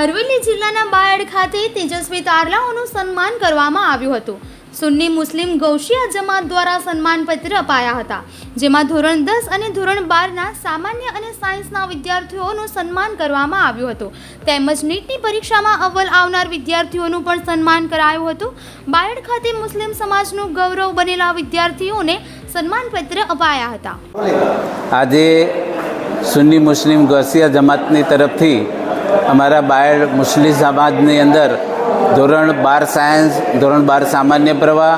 અરવલ્લી જિલ્લાના બાયડ ખાતે તેજસ્વી તારલાઓનું સન્માન કરવામાં આવ્યું હતું. સુન્ની મુસ્લિમ ગૌશિયા જમાત દ્વારા સન્માનપત્ર અપાયા હતા, જેમાં ધોરણ દસ અને ધોરણ બારના સામાન્ય અને સાયન્સના વિદ્યાર્થીઓનું સન્માન કરવામાં આવ્યું હતું. તેમજ નીટની પરીક્ષામાં અવ્વલ આવનાર વિદ્યાર્થીઓનું પણ સન્માન કરાયું હતું. બાયડ ખાતે મુસ્લિમ સમાજનું ગૌરવ બનેલા વિદ્યાર્થીઓને સન્માનપત્ર અપાયા હતા. આજે સુન્ની મુસ્લિમ ગૌશિયા જમાતની તરફથી અમારા બાયડ મુસ્લિમ સમાજની અંદર ધોરણ બાર સાયન્સ, ધોરણ બાર સામાન્ય પ્રવાહ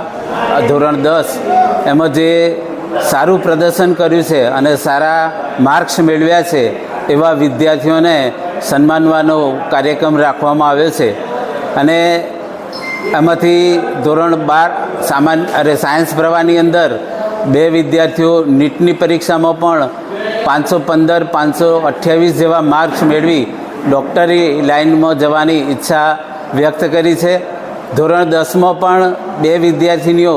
ધોરણ દસ એમાં જે સારું પ્રદર્શન કર્યું છે અને સારા માર્ક્સ મેળવ્યા છે એવા વિદ્યાર્થીઓને સન્માનવાનો કાર્યક્રમ રાખવામાં આવ્યો છે. અને એમાંથી ધોરણ બાર સામાન્ય અરે સાયન્સ પ્રવાહની અંદર બે વિદ્યાર્થીઓ નીટની પરીક્ષામાં પણ પાંચસો પંદર, પાંચસો અઠ્યાવીસ જેવા માર્ક્સ મેળવી ડૉક્ટરી લાઇનમાં જવાની ઈચ્છા વ્યક્ત કરી છે. ધોરણ દસમાં પણ બે વિદ્યાર્થીનીઓ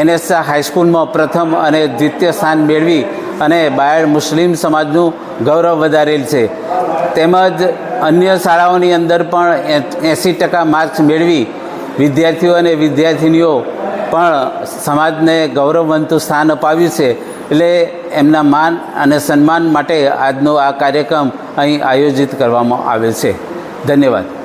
એનએસઆ હાઈસ્કૂલમાં પ્રથમ અને દ્વિતીય સ્થાન મેળવી અને બાયડ મુસ્લિમ સમાજનું ગૌરવ વધારેલ છે. તેમજ અન્ય શાળાઓની અંદર પણ એંસી ટકા માર્ક્સ મેળવી વિદ્યાર્થીઓ અને વિદ્યાર્થિનીઓ પણ સમાજને ગૌરવવંતું સ્થાન અપાવ્યું છે. એટલે એમના માન અને સન્માન માટે આજનો આ કાર્યક્રમ અહીં આયોજિત કરવામાં આવેલ છે. ધન્યવાદ.